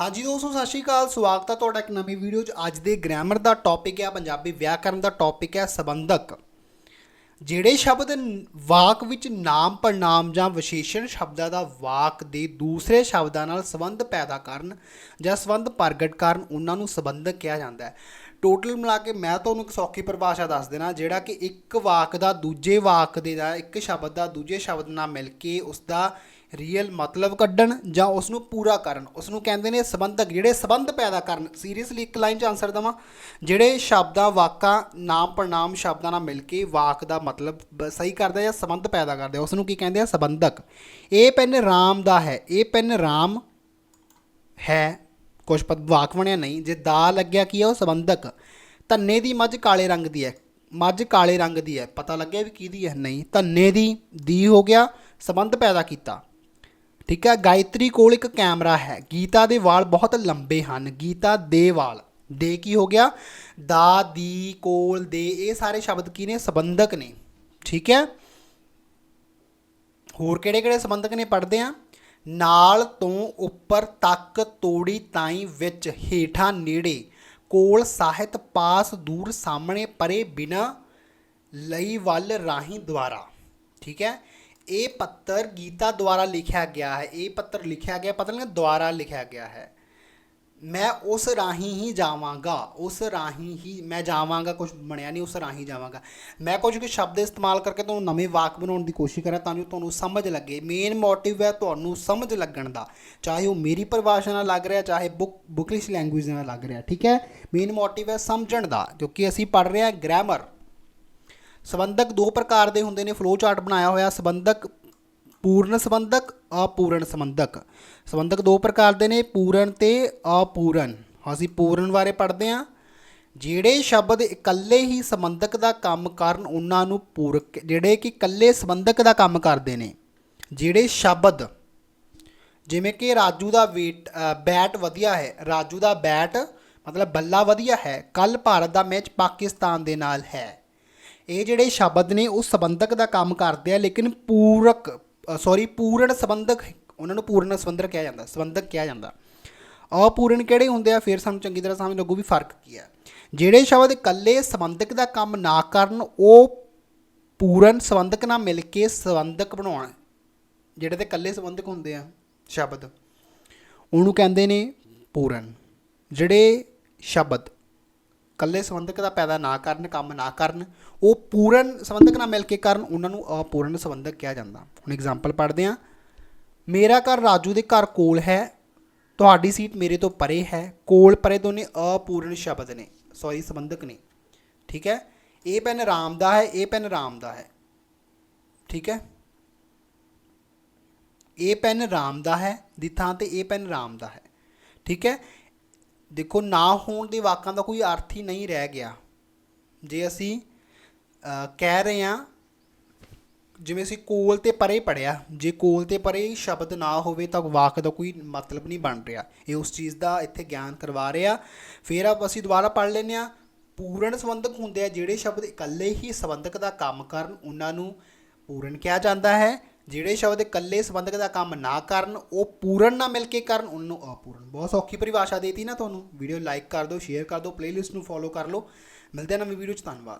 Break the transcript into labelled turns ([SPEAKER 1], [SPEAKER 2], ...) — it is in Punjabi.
[SPEAKER 1] ਹਾਂਜੀ ਦੋਸਤੋ, ਸਤਿ ਸ਼੍ਰੀ ਅਕਾਲ। ਸਵਾਗਤ ਹੈ ਤੁਹਾਡਾ ਇੱਕ ਨਵੀਂ ਵੀਡੀਓ 'ਚ। ਅੱਜ ਦੇ ਗ੍ਰਾਮਰ ਦਾ ਟੌਪਿਕ ਹੈ ਪੰਜਾਬੀ ਵਿਆਕਰਨ ਦਾ ਟੌਪਿਕ ਹੈ ਸੰਬੰਧਕ। ਜਿਹੜੇ ਸ਼ਬਦ ਵਾਕ ਵਿੱਚ ਨਾਮ ਪੜਨਾਮ ਜਾਂ ਵਿਸ਼ੇਸ਼ਣ ਸ਼ਬਦਾਂ ਦਾ ਵਾਕ ਦੇ ਦੂਸਰੇ ਸ਼ਬਦਾਂ ਨਾਲ ਸੰਬੰਧ ਪੈਦਾ ਕਰਨ ਜਾਂ ਸੰਬੰਧ ਪ੍ਰਗਟ ਕਰਨ, ਉਹਨਾਂ ਨੂੰ ਸੰਬੰਧਕ ਕਿਹਾ ਜਾਂਦਾ ਹੈ। ਟੋਟਲ ਮਿਲਾ ਕੇ ਮੈਂ ਤੁਹਾਨੂੰ ਇੱਕ ਸੌਖੀ ਪਰਿਭਾਸ਼ਾ ਦੱਸ ਦੇਣਾ, ਜਿਹੜਾ ਕਿ ਇੱਕ ਵਾਕ ਦਾ ਦੂਜੇ ਵਾਕ ਦੇ ਦਾ, ਇੱਕ ਸ਼ਬਦ ਦਾ ਦੂਜੇ ਸ਼ਬਦ ਨਾਲ ਮਿਲ ਕੇ ਉਸ ਦਾ ਰੀਅਲ ਮਤਲਬ ਕੱਢਣ ਜਾਂ ਉਸ ਨੂੰ ਪੂਰਾ ਕਰਨ। ਉਸ ਨੂੰ ਕਹਿੰਦੇ ਨੇ ਸੰਬੰਧਕ, ਜਿਹੜੇ ਸੰਬੰਧ ਪੈਦਾ ਕਰਨ। ਸੀਰੀਅਸਲੀ ਇੱਕ ਲਾਈਨ 'ਚ ਆਨਸਰ ਦਵਾਂ। ਜਿਹੜੇ ਸ਼ਬਦਾਂ, ਵਾਕਾਂ, ਨਾਮ, ਪ੍ਰਣਾਮ ਸ਼ਬਦਾਂ ਨਾਲ ਮਿਲ ਕੇ ਵਾਕ ਦਾ ਮਤਲਬ ਸਹੀ ਕਰਦੇ ਜਾਂ ਸੰਬੰਧ ਪੈਦਾ ਕਰਦੇ ਉਸ ਨੂੰ ਕੀ ਕਹਿੰਦੇ ਆ? ਸੰਬੰਧਕ। ਇਹ ਪੈਨ ਰਾਮ ਦਾ ਹੈ। ਇਹ ਪੈਨ ਰਾਮ ਹੈ। ਕੁਝ ਪਦ ਵਾਕ ਬਣਿਆ ਨਹੀਂ। ਜੇ ਦਾ ਲੱਗਿਆ ਕੀ ਹੈ ਉਹ ਸੰਬੰਧਕ। ਧੰਨੇ ਦੀ ਮੱਝ ਕਾਲੇ ਰੰਗ ਦੀ ਹੈ। ਮੱਝ ਕਾਲੇ ਰੰਗ ਦੀ ਹੈ। ਪਤਾ ਲੱਗਿਆ ਵੀ ਕਿਹਦੀ ਹੈ? ਨਹੀਂ। ਧੰਨੇ ਦੀ ਦੀ ਹੋ ਗਿਆ। ਸੰਬੰਧ ਪੈਦਾ ਕੀਤਾ। ਠੀਕ ਹੈ ਗਾਇਤਰੀ ਕੋਲ ਇੱਕ ਕੈਮਰਾ ਹੈ। ਗੀਤਾ ਦੇ ਵਾਲ ਬਹੁਤ ਲੰਬੇ ਹਨ। ਗੀਤਾ ਦੇ ਵਾਲ। ਦੇ ਕੀ ਹੋ ਗਿਆ? ਦਾ, ਦੀ, ਕੋਲ, ਦੇ, ਇਹ ਸਾਰੇ ਸ਼ਬਦ ਕੀ ਨੇ? ਸੰਬੰਧਕ ਨੇ। ਠੀਕ ਹੈ? ਹੋਰ ਕਿਹੜੇ ਕਿਹੜੇ ਸੰਬੰਧਕ ਨੇ ਪੜਦੇ ਆ? ਨਾਲ ਤੋਂ ਉੱਪਰ ਤੱਕ ਤੋੜੀ ਤਾਈ ਵਿੱਚ ਹੇਠਾਂ ਨੇੜੇ। ਕੋਲ ਸਾਹਿਤ ਪਾਸ ਦੂਰ ਸਾਹਮਣੇ ਪਰੇ ਬਿਨਾ ਲਈ ਵੱਲ ਰਾਹੀਂ ਦੁਆਰਾ। ਠੀਕ ਹੈ? ਇਹ ਪੱਤਰ ਗੀਤਾ ਦੁਆਰਾ ਲਿਖਿਆ ਗਿਆ ਹੈ। ਇਹ ਪੱਤਰ ਲਿਖਿਆ ਗਿਆ, ਪਤਾ ਨਹੀਂ ਦੁਆਰਾ ਲਿਖਿਆ ਗਿਆ ਹੈ। ਮੈਂ ਉਸ ਰਾਹੀਂ ਹੀ ਜਾਵਾਂਗਾ, ਉਸ ਰਾਹੀਂ ਹੀ ਮੈਂ ਜਾਵਾਂਗਾ ਕੁਝ ਬਣਿਆ ਨਹੀਂ ਉਸ ਰਾਹੀਂ ਜਾਵਾਂਗਾ। ਮੈਂ ਕੁਝ ਕੁ ਸ਼ਬਦ ਇਸਤੇਮਾਲ ਕਰਕੇ ਤੁਹਾਨੂੰ ਨਵੇਂ ਵਾਕ ਬਣਾਉਣ ਦੀ ਕੋਸ਼ਿਸ਼ ਕਰਾਂ ਤਾਂ ਜੋ ਤੁਹਾਨੂੰ ਸਮਝ ਲੱਗੇ। ਮੇਨ ਮੋਟਿਵ ਹੈ ਤੁਹਾਨੂੰ ਸਮਝ ਲੱਗਣ ਦਾ। ਚਾਹੇ ਉਹ ਮੇਰੀ ਪਰਿਭਾਸ਼ਾ ਨਾਲ ਲੱਗ ਰਿਹਾ, ਚਾਹੇ ਬੁੱਕ, ਬੁਕਲਿਸ਼ ਲੈਂਗੁਏਜ ਨਾਲ ਲੱਗ ਰਿਹਾ, ਠੀਕ ਹੈ? ਮੇਨ ਮੋਟਿਵ ਹੈ ਸਮਝਣ ਦਾ, ਕਿਉਂਕਿ ਅਸੀਂ ਪੜ੍ਹ ਰਹੇ ਹਾਂ ਗ੍ਰਾਮਰ ਸੰਬੰਧਕ ਦੋ ਪ੍ਰਕਾਰ ਦੇ ਹੁੰਦੇ ਨੇ ਫਲੋ ਚਾਰਟ ਬਣਾਇਆ ਹੋਇਆ, ਸੰਬੰਧਕ ਪੂਰਨ ਸੰਬੰਧਕ, ਅਪੂਰਨ ਸੰਬੰਧਕ। ਸੰਬੰਧਕ ਦੋ ਪ੍ਰਕਾਰ ਦੇ ਨੇ, ਪੂਰਨ ਤੇ ਅਪੂਰਨ। ਅਸੀਂ ਪੂਰਨ ਬਾਰੇ ਪੜ੍ਹਦੇ ਹਾਂ। ਜਿਹੜੇ ਸ਼ਬਦ ਇਕੱਲੇ ਹੀ ਸੰਬੰਧਕ ਦਾ ਕੰਮ ਕਰਨ, ਉਹਨਾਂ ਨੂੰ ਪੂਰਕ ਜਿਹੜੇ ਕਿ ਇਕੱਲੇ ਸੰਬੰਧਕ ਦਾ ਕੰਮ ਕਰਦੇ ਨੇ, ਜਿਹੜੇ ਸ਼ਬਦ ਜਿਵੇਂ ਕਿ ਰਾਜੂ ਦਾ ਵੇਟ ਬੈਟ ਵਧੀਆ ਹੈ। ਰਾਜੂ ਦਾ ਬੈਟ ਮਤਲਬ ਬੱਲਾ ਵਧੀਆ ਹੈ। ਕੱਲ ਭਾਰਤ ਦਾ ਮੈਚ ਪਾਕਿਸਤਾਨ ਦੇ ਨਾਲ ਹੈ। ਇਹ ਜਿਹੜੇ ਸ਼ਬਦ ਨੇ, ਉਹ ਸੰਬੰਧਕ ਦਾ ਕੰਮ ਕਰਦੇ ਆ, ਲੇਕਿਨ ਪੂਰਕ ਸੌਰੀ ਪੂਰਨ ਸੰਬੰਧਕ, ਉਹਨਾਂ ਨੂੰ ਪੂਰਨ ਸੰਬੰਧਕ ਕਿਹਾ ਜਾਂਦਾ, ਸੰਬੰਧਕ ਕਿਹਾ ਜਾਂਦਾ। ਅਪੂਰਨ ਕਿਹੜੇ ਹੁੰਦੇ ਆ? ਫਿਰ ਸਾਨੂੰ ਚੰਗੀ ਤਰ੍ਹਾਂ ਸਮਝ ਲੱਗੂ ਵੀ ਫ਼ਰਕ ਕੀ ਹੈ। ਜਿਹੜੇ ਸ਼ਬਦ ਇਕੱਲੇ ਸੰਬੰਧਕ ਦਾ ਕੰਮ ਨਾ ਕਰਨ, ਉਹ ਪੂਰਨ ਸੰਬੰਧਕ ਨਾਲ ਮਿਲ ਕੇ ਸੰਬੰਧਕ ਬਣਾਉਣ, ਜਿਹੜੇ ਤੇ ਇਕੱਲੇ ਸੰਬੰਧਕ ਹੁੰਦੇ ਆ, ਸ਼ਬਦ। ਉਹਨੂੰ ਕਹਿੰਦੇ ਨੇ ਪੂਰਨ। ਜਿਹੜੇ ਸ਼ਬਦ ਇਕੱਲੇ ਸੰਬੰਧਕ ਦਾ ਪੈਦਾ ਨਾ ਕਰਨ, ਕੰਮ ਨਾ ਕਰਨ, ਉਹ ਪੂਰਨ ਸੰਬੰਧਕ ਨਾਲ ਮਿਲ ਕੇ ਕਰਨ, ਉਹਨਾਂ ਨੂੰ ਅਪੂਰਨ ਸੰਬੰਧਕ ਕਿਹਾ ਜਾਂਦਾ। ਹੁਣ ਐਗਜ਼ਾਮਪਲ ਪੜ੍ਹਦੇ ਹਾਂ। ਮੇਰਾ ਘਰ ਰਾਜੂ ਦੇ ਘਰ ਕੋਲ ਹੈ। ਤੁਹਾਡੀ ਸੀਟ ਮੇਰੇ ਤੋਂ ਪਰੇ ਹੈ। ਕੋਲ ਪਰੇ ਦੋਨੇ ਅਪੂਰਨ ਸ਼ਬਦ ਨੇ। ਸੌਰੀ ਸੰਬੰਧਕ ਨੇ। ਠੀਕ ਹੈ? ਇਹ ਪੈਨ ਰਾਮ ਦਾ ਹੈ, ਇਹ ਪੈਨ ਰਾਮ ਦਾ ਹੈ। ਠੀਕ ਹੈ? ਇਹ ਪੈਨ ਰਾਮ ਦਾ ਹੈ। ਦੀ ਥਾਂ ਤੇ ਇਹ ਪੈਨ ਰਾਮ ਦਾ ਹੈ। ਠੀਕ ਹੈ? ਦੇਖੋ, ਨਾ ਹੋਣ ਦੇ ਵਾਕਾਂ ਦਾ ਕੋਈ ਅਰਥ ਹੀ ਨਹੀਂ ਰਹਿ ਗਿਆ। ਜੇ ਅਸੀਂ ਕਹਿ ਰਹੇ ਹਾਂ, ਜਿਵੇਂ ਅਸੀਂ ਕੋਲ ਤੇ ਪਰੇ ਪੜਿਆ ਜੇ ਕੋਲ ਤੇ ਪਰੇ ਸ਼ਬਦ ਨਾ ਹੋਵੇ ਤਾਂ ਵਾਕ ਦਾ ਕੋਈ ਮਤਲਬ ਨਹੀਂ ਬਣ ਰਿਹਾ। ਇਹ ਉਸ ਚੀਜ਼ ਦਾ ਇੱਥੇ ਗਿਆਨ ਕਰਵਾ ਰਿਹਾ। ਫਿਰ ਆਪ ਅਸੀਂ ਦੁਬਾਰਾ ਪੜ੍ਹ ਲੈਂਦੇ ਹਾਂ, ਪੂਰਨ ਸੰਬੰਧਕ ਹੁੰਦੇ ਆ ਜਿਹੜੇ ਸ਼ਬਦ ਇਕੱਲੇ ਹੀ ਸੰਬੰਧਕ ਦਾ ਕੰਮ ਕਰਨ, ਉਹਨਾਂ ਨੂੰ ਪੂਰਨ ਕਿਹਾ ਜਾਂਦਾ ਹੈ। ਜਿਹੜੇ ਸ਼ਬਦ ਇਕੱਲੇ ਸੰਬੰਧਕ ਦਾ ਕੰਮ ਨਾ ਕਰਨ, ਉਹ ਪੂਰਨ ਨਾਲ ਮਿਲ ਕੇ ਕਰਨ, ਉਹਨੂੰ ਅਪੂਰਨ। ਬਹੁਤ ਸੌਖੀ ਪਰਿਭਾਸ਼ਾ ਦੇਤੀ ਨਾ ਤੁਹਾਨੂੰ। ਵੀਡੀਓ ਲਾਈਕ ਕਰ ਦਿਓ, ਸ਼ੇਅਰ ਕਰ ਦਿਓ ਪਲੇਲਿਸਟ ਨੂੰ ਫੋਲੋ ਕਰ ਲਓ। ਮਿਲਦੇ ਆ ਨਵੀਂ ਵੀਡੀਓ 'ਚ। ਧੰਨਵਾਦ।